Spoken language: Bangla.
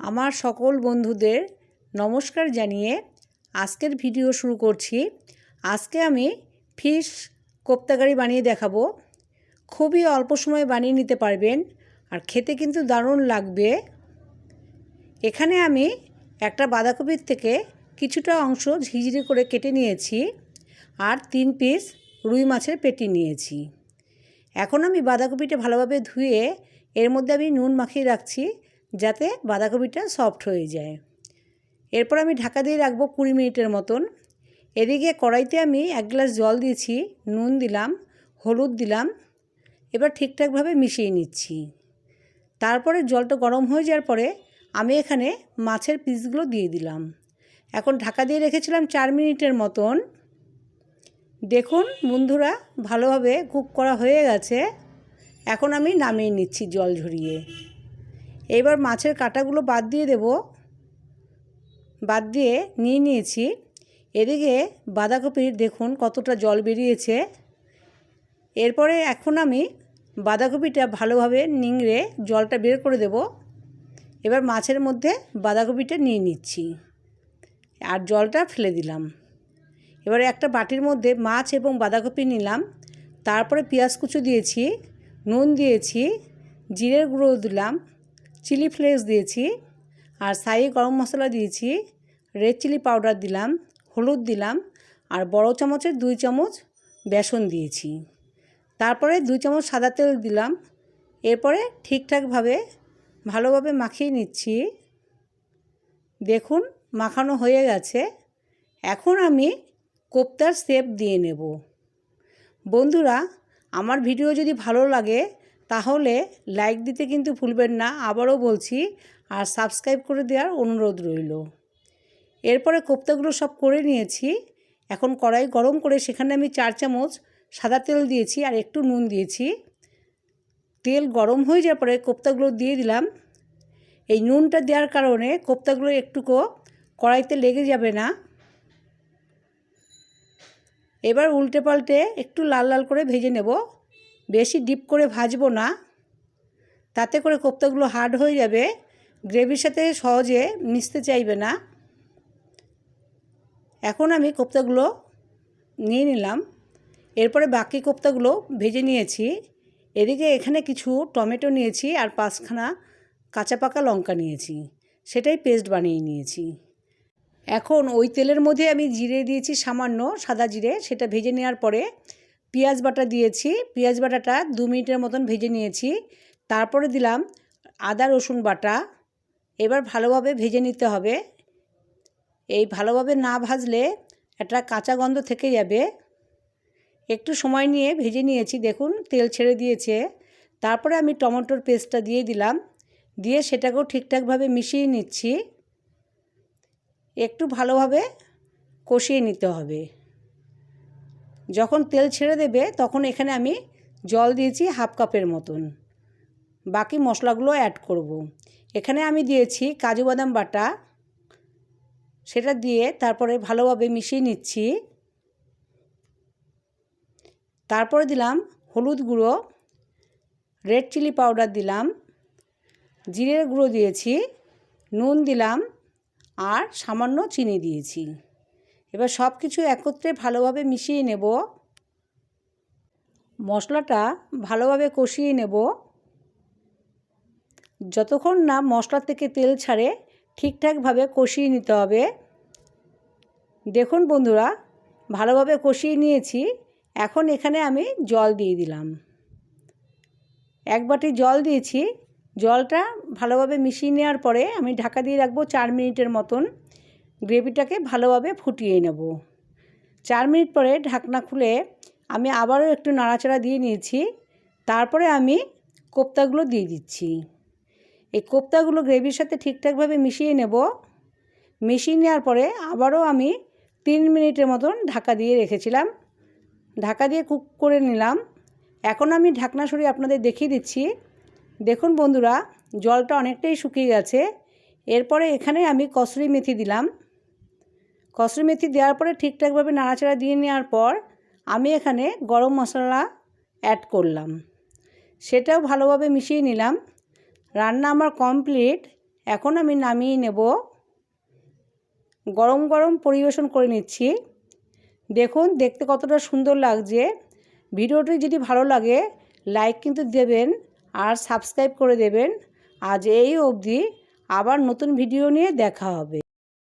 আমার সকল বন্ধুদের নমস্কার জানিয়ে আজকের ভিডিও শুরু করছি। আজকে আমি ফিশ কোপ্তাকারি বানিয়ে দেখাবো। খুবই অল্প সময়ে বানিয়ে নিতে পারবেন আর খেতে কিন্তু দারুণ লাগবে। এখানে আমি একটা বাঁধাকপির থেকে কিছুটা অংশ ঝিঝিরি করে কেটে নিয়েছি আর তিন পিস রুই মাছের পেটি নিয়েছি। এখন আমি বাঁধাকপিটা ভালোভাবে ধুয়ে এর মধ্যে আমি নুন মাখিয়ে রাখছি। যাতে বাঁধাকপিটা সফট হয়ে যায়। এরপর আমি ঢাকা দিয়ে রাখব কুড়ি মিনিটের মতন। এদিকে কড়াইতে আমি এক গ্লাস জল দিয়েছি, নুন দিলাম, হলুদ দিলাম, এবার ঠিকঠাকভাবে মিশিয়ে নিচ্ছি। তারপরে জলটা গরম হয়ে যাওয়ার পরে আমি এখানে মাছের পিসগুলো দিয়ে দিলাম। এখন ঢাকা দিয়ে রেখেছিলাম চার মিনিটের মতন। দেখুন বন্ধুরা, ভালোভাবে কুক করা হয়ে গেছে। এখন আমি নামিয়ে নিচ্ছি জল ঝরিয়ে। এবার মাছের কাঁটাগুলো বাদ দিয়ে দেব। বাদ দিয়ে নিয়ে নিয়েছি। এদিকে বাঁধাকপির দেখুন কতটা জল বেরিয়েছে। এরপরে এখন আমি বাঁধাকপিটা ভালোভাবে নিংড়ে জলটা বের করে দেব। এবার মাছের মধ্যে বাঁধাকপিটা নিয়ে নিচ্ছি। আর জলটা ফেলে দিলাম। এবারে একটা বাটির মধ্যে মাছ এবং বাঁধাকপি নিলাম। তারপরে পেঁয়াজ কুচো দিয়েছি, নুন দিয়েছি, জিরের গুঁড়ো দিলাম চিলি ফ্লেক্স দিয়েছি আর সাই গরম মশলা দিয়েছি। রেড চিলি পাউডার দিলাম, হলুদ দিলাম আর বড় চামচের দুই চামচ বেসন দিয়েছি। তারপরে দুই চামচ সাদা তেল দিলাম। এরপরে ঠিকঠাকভাবে ভালোভাবে মাখিয়ে নিচ্ছি। দেখুন, মাখানো হয়ে গেছে। এখন আমি কোপ্তার শেপ দিয়ে নেব। বন্ধুরা, আমার ভিডিও যদি ভালো লাগে তাহলে লাইক দিতে কিন্তু ভুলবেন না, আবারও বলছি, আর সাবস্ক্রাইব করে দেওয়ার অনুরোধ রইল। এরপরে কোপ্তাগুলো সব করে নিয়েছি, এখন কড়াই গরম করে সেখানে আমি চার চামচ সাদা তেল দিয়েছি আর একটু নুন দিয়েছি। তেল গরম হয়ে যাওয়ার পরে কোপ্তাগুলো দিয়ে দিলাম। এই নুনটা দেওয়ার কারণে কোপ্তাগুলো একটুকু কড়াইতে লেগে যাবে না। এবার উল্টে পাল্টে একটু লাল লাল করে ভেজে নেব। বেশি ডিপ করে ভাজবো না। তাতে করে কোপ্তাগুলো হার্ড হয়ে যাবে। গ্রেভির সাথে সহজে মিশতে চাইবে না। এখন আমি কোপ্তাগুলো নিয়ে নিলাম। এরপরে বাকি কোপ্তাগুলো ভেজে নিয়েছি। এদিকে এখানে কিছু টমেটো নিয়েছি আর পাঁচখানা কাঁচা পাকা লঙ্কা নিয়েছি। সেটাই পেস্ট বানিয়ে নিয়েছি। এখন ওই তেলের মধ্যে আমি জিরে দিয়েছি সামান্য সাদা জিরে। সেটা ভেজে নেওয়ার পরে পেঁয়াজ বাটা দিয়েছি। পেঁয়াজ বাটাটা দু মিনিটের মতন ভেজে নিয়েছি। তারপরে দিলাম আদা, রসুন বাটা। এবার ভালোভাবে ভেজে নিতে হবে। এই ভালোভাবে না ভাজলে একটা কাঁচা গন্ধ থেকে যাবে। একটু সময় নিয়ে ভেজে নিয়েছি, দেখুন তেল ছেড়ে দিয়েছে। তারপরে আমি টমেটোর পেস্টটা দিয়ে দিলাম। দিয়ে সেটাকেও ঠিকঠাকভাবে মিশিয়ে নিচ্ছি। একটু ভালোভাবে কষিয়ে নিতে হবে। যখন তেল ছেড়ে দেবে, তখন এখানে আমি জল দিয়েছি হাফ কাপের মতন। বাকি মশলাগুলো অ্যাড করব। এখানে আমি দিয়েছি কাজু বাদাম বাটা। সেটা দিয়ে তারপরে ভালোভাবে মিশিয়ে নিচ্ছি। তারপরে দিলাম হলুদ গুঁড়ো রেড চিলি পাউডার দিলাম, জিরের গুঁড়ো দিয়েছি, নুন দিলাম, আর সামান্য চিনি দিয়েছি। এবার সব কিছু একত্রে ভালোভাবে মিশিয়ে নেব। মশলাটা ভালোভাবে কষিয়ে নেব। যতক্ষণ না মশলা থেকে তেল ছাড়ে, ঠিকঠাকভাবে কষিয়ে নিতে হবে। দেখুন বন্ধুরা, ভালোভাবে কষিয়ে নিয়েছি। এখন এখানে আমি জল দিয়ে দিলাম। এক বাটি জল দিয়েছি। জলটা ভালোভাবে মিশিয়ে নেওয়ার পরে আমি ঢাকা দিয়ে রাখব চার মিনিটের মতন। গ্রেভিটাকে ভালোভাবে ফুটিয়ে নেব। চার মিনিট পরে ঢাকনা খুলে আমি আবারও একটু নাড়াচাড়া দিয়ে নিয়েছি। তারপরে আমি কোপ্তাগুলো দিয়ে দিচ্ছি। এই কোপ্তাগুলো গ্রেভির সাথে ঠিকঠাকভাবে মিশিয়ে নেব। মিশিয়ে নেওয়ার পরে আবারও আমি তিন মিনিটের মতন ঢাকা দিয়ে রেখেছিলাম। ঢাকা দিয়ে কুক করে নিলাম। এখন আমি ঢাকনা সরিয়ে আপনাদের দেখিয়ে দিচ্ছি। দেখুন বন্ধুরা, জলটা অনেকটাই শুকিয়ে গেছে। এরপরে এখানে আমি কসরি মেথি দিলাম। কসরি মেথি দেওয়ার পরে ঠিকঠাকভাবে নাড়াচাড়া দিয়ে নেওয়ার পর আমি এখানে গরম মশলা অ্যাড করলাম। সেটাও ভালোভাবে মিশিয়ে নিলাম। রান্না আমার কমপ্লিট এখন আমি নামিয়ে নেব। গরম গরম পরিবেশন করে নিচ্ছি। দেখুন, দেখতে কতটা সুন্দর লাগছে। ভিডিওটি যদি ভালো লাগে লাইক কিন্তু দেবেন আর সাবস্ক্রাইব করে দেবেন। আজ এই অবধি। আবার নতুন ভিডিও নিয়ে দেখা হবে।